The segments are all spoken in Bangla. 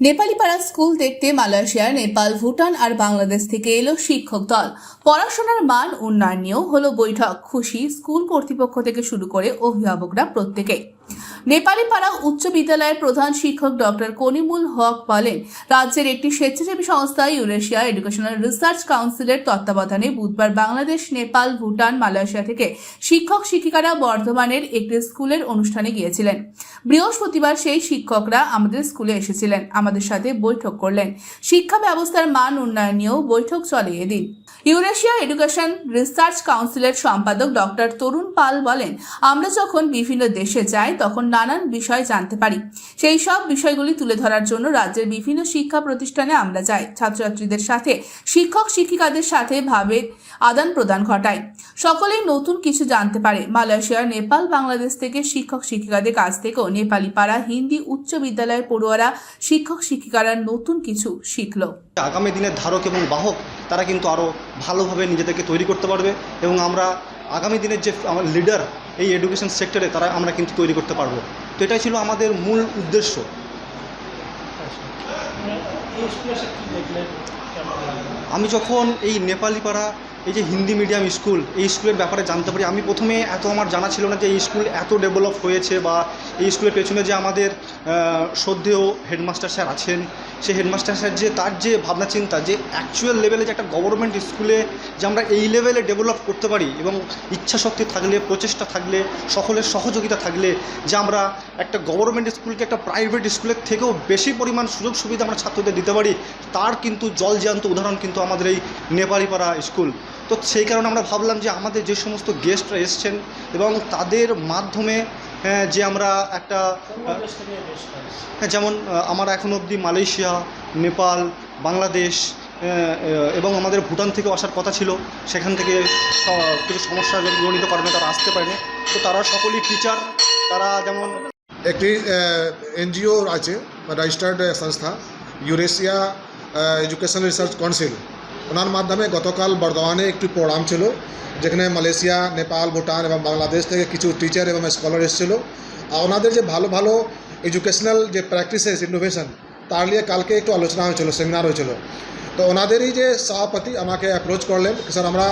নেপালি পাড়া স্কুল দেখতে মালয়েশিয়া নেপাল, ভুটান আর বাংলাদেশ থেকে এলো শিক্ষক দল। পড়াশোনার মান উন্নয়ন নিয়েও হলো বৈঠক। খুশি স্কুল কর্তৃপক্ষ থেকে শুরু করে অভিভাবকরা প্রত্যেকে নেপালি পাড়া উচ্চ বিদ্যালয়ের প্রধান শিক্ষক ডক্টর কনিমুল হক বলেন, রাজ্যের একটি স্বেচ্ছাসেবী সংস্থা ইউরেশিয়া এডুকেশনাল রিসার্চ কাউন্সিলের তত্ত্বাবধানে বুধবার বাংলাদেশ, নেপাল, ভুটান, মালয়েশিয়া থেকে শিক্ষক শিক্ষিকারা বর্ধমানের একটি স্কুলের অনুষ্ঠানে গিয়েছিলেন। বৃহস্পতিবার সেই শিক্ষকরা আমাদের স্কুলে এসেছিলেন, আমাদের সাথে বৈঠক করলেন। শিক্ষা ব্যবস্থার মান উন্নয়ন নিয়েও বৈঠক চলে এদিন। ইউরেশিয়া এডুকেশন রিসার্চ কাউন্সিলের সম্পাদক ডক্টর তরুণ পাল বলেন, আমরা যখন বিভিন্ন দেশে যাই, তখন নানান বিষয় জানতে পারি। সেই সব বিষয়গুলি তুলে ধরার জন্য রাজ্যের বিভিন্ন শিক্ষা প্রতিষ্ঠানে আমরা যাই। ছাত্রছাত্রীদের সাথে, শিক্ষক শিক্ষিকাদের সাথে ভাবে আদান প্রদান ঘটায় সকলেই নতুন কিছু জানতে পারে। মালয়েশিয়া, নেপাল, বাংলাদেশ থেকে শিক্ষক শিক্ষিকাদের কাছ থেকেও নেপালি পাড়া, হিন্দি উচ্চ বিদ্যালয়ের পড়ুয়ারা শিক্ষক শিক্ষিকারা নতুন কিছু শিখল। আগামী দিনের ধারক এবং বাহক, তারা কিন্তু আরও ভালোভাবে নিজেদেরকে তৈরি করতে পারবে এবং আমরা আগামী দিনের যে আমার লিডার এই এডুকেশন সেক্টরে তারা আমরা কিন্তু তৈরি করতে পারব। তো এটাই ছিল আমাদের মূল উদ্দেশ্য। আমি যখন এই নেপালি পাড়া এই যে হিন্দি মিডিয়াম স্কুল, এই স্কুলের ব্যাপারে জানতে পারি। আমি প্রথমে এত আমার জানা ছিল না যে এই স্কুল এত ডেভেলপ হয়েছে বা এই স্কুলের পেছনে যে আমাদের শ্রদ্ধেয় হেডমাস্টার স্যার আছেন সেই হেডমাস্টার স্যার যে তার যে ভাবনা চিন্তা, যে অ্যাকচুয়াল লেভেলে যে একটা গভর্নমেন্ট স্কুলে যে আমরা এই লেভেলে ডেভেলপ করতে পারি এবং ইচ্ছা শক্তি থাকলে, প্রচেষ্টা থাকলে, সকলের সহযোগিতা থাকলে, যে আমরা একটা গভর্নমেন্ট স্কুলকে একটা প্রাইভেট স্কুলের থেকেও বেশি পরিমাণ সুযোগ সুবিধা আমরা ছাত্রদের দিতে পারি, তার কিন্তু জল জ্যান্ত উদাহরণ কিন্তু আমাদের এই নেপালিপাড়া স্কুল। তো সেই কারণে আমরা ভাবলাম যে আমাদের যে সমস্ত গেস্টরা এসছেন এবং তাদের মাধ্যমে হ্যাঁ, যে আমরা একটা হ্যাঁ যেমন আমার এখন অবধি মালয়েশিয়া নেপাল বাংলাদেশ এবং আমাদের ভুটান থেকে আসার কথা ছিল সেখান থেকে কিছু সমস্যা জনিত কারণে তারা আসতে পারেনি তো তারা সকলেই টিচার তারা যেমন একটি এনজিও আছে রেজিস্টার্ড সংস্থা ইউরেশিয়া এডুকেশন রিসার্চ কাউন্সিল ওনার মাধ্যমে গতকাল বর্ধমানে একটি প্রোগ্রাম ছিল, যেখানে মালয়েশিয়া, নেপাল, ভুটান এবং বাংলাদেশ থেকে কিছু টিচার এবং স্কলার এসেছিল। আর ওনাদের যে ভালো ভালো এডুকেশনাল যে প্র্যাকটিসেস ইনোভেশন তার নিয়ে কালকে একটু আলোচনা হয়েছিল সেমিনার হয়েছিল। তো ওনাদেরই যে সভাপতি আমাকে অ্যাপ্রোচ করলেন স্যার, আমরা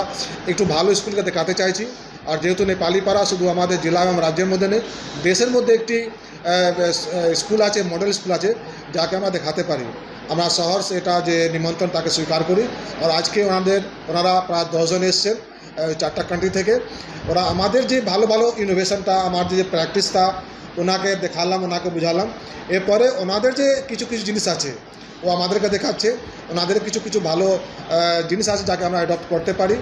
একটু ভালো স্কুলকে দেখাতে চাইছি। আর যেহেতু নেপালি পাড়া, শুধু আমাদের জেলা এবং রাজ্যের মধ্যে নেই, দেশের মধ্যে একটি স্কুল আছে মডেল স্কুল আছে, যাকে আমরা দেখাতে পারি। আমরা শহর সেটা যে নিমন্ত্রণ তাকে স্বীকার করি। আর আজকে ওনাদের, ওনারা প্রায় দশজন এসছেন চারটা কান্ট্রি থেকে। ওরা আমাদের যে ভালো ভালো ইনোভেশনটা আমাদের যে প্র্যাকটিসটা ওনাকে দেখালাম, ওনাকে বুঝালাম। এরপরে ওনাদের যে কিছু কিছু জিনিস আছে, ও আমাদেরকে দেখাচ্ছে। ওনাদের কিছু কিছু ভালো জিনিস আছে যাকে আমরা অ্যাডপ্ট করতে পারি।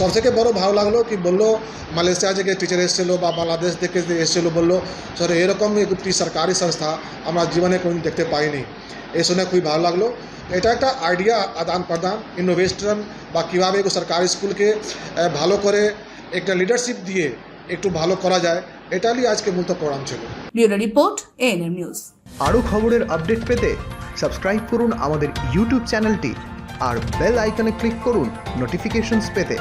সবথেকে বড় ভালো লাগল কি বলল, মালয়েশিয়া থেকে টিচার এসেছিল বা বাংলাদেশ থেকে এসেছিল বলল স্যার এরকম একটি সরকারি সংস্থা আমরা জীবনে কোনো দেখতে পাইনি। এই শুনে খুবই ভালো লাগল। এটা একটা আইডিয়া আদান প্রদান ইনোভেশন বা কীভাবে সরকারি স্কুলকে ভালো করে একটা লিডারশিপ দিয়ে একটু ভালো করা যায়। এটা নিয়ে আজকে মূলত প্রোগ্রাম ছিল। Bureau report ANM news. আরও খবরের আপডেট পেতে সাবস্ক্রাইব করুন আমাদের ইউটিউব চ্যানেলটি আর বেল আইকনে ক্লিক করুন নোটিফিকেশনস পেতে।